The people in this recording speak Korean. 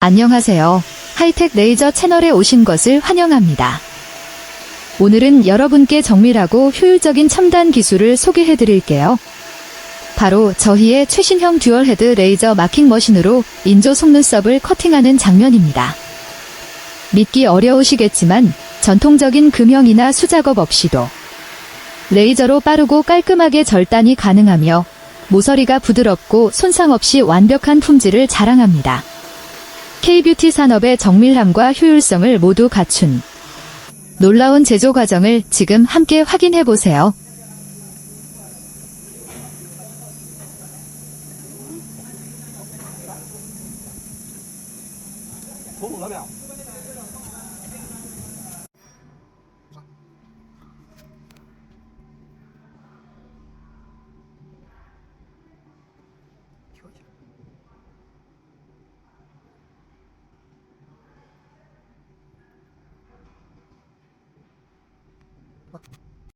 안녕하세요. 하이텍 레이저 채널에 오신 것을 환영합니다. 오늘은 여러분께 정밀하고 효율적인 첨단 기술을 소개해 드릴게요. 바로 저희의 최신형 듀얼 헤드 레이저 마킹 머신으로 인조 속눈썹을 커팅하는 장면입니다. 믿기 어려우시겠지만 전통적인 금형이나 수작업 없이도 레이저로 빠르고 깔끔하게 절단이 가능하며 모서리가 부드럽고 손상 없이 완벽한 품질을 자랑합니다. K-뷰티 산업의 정밀함과 효율성을 모두 갖춘 놀라운 제조 과정을 지금 함께 확인해 보세요. Fuck.